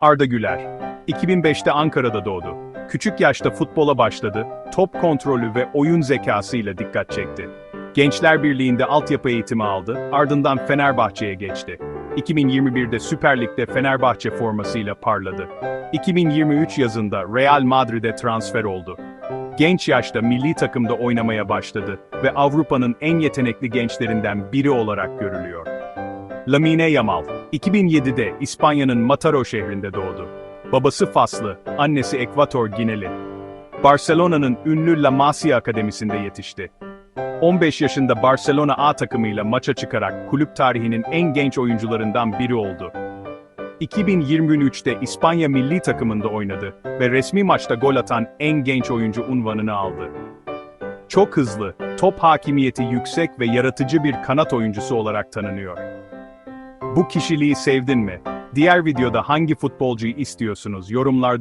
Arda Güler. 2005'te Ankara'da doğdu. Küçük yaşta futbola başladı, top kontrolü ve oyun zekasıyla dikkat çekti. Gençler Birliği'nde altyapı eğitimi aldı, ardından Fenerbahçe'ye geçti. 2021'de Süper Lig'de Fenerbahçe formasıyla parladı. 2023 yazında Real Madrid'e transfer oldu. Genç yaşta milli takımda oynamaya başladı ve Avrupa'nın en yetenekli gençlerinden biri olarak görülüyor. Lamine Yamal, 2007'de İspanya'nın Mataró şehrinde doğdu. Babası Faslı, annesi Ekvator Gineli. Barcelona'nın ünlü La Masia Akademisi'nde yetişti. 15 yaşında Barcelona A takımıyla maça çıkarak kulüp tarihinin en genç oyuncularından biri oldu. 2023'te İspanya milli takımında oynadı ve resmi maçta gol atan en genç oyuncu unvanını aldı. Çok hızlı, top hakimiyeti yüksek ve yaratıcı bir kanat oyuncusu olarak tanınıyor. Bu kişiliği sevdin mi? Diğer videoda hangi futbolcuyu istiyorsunuz? Yorumlarda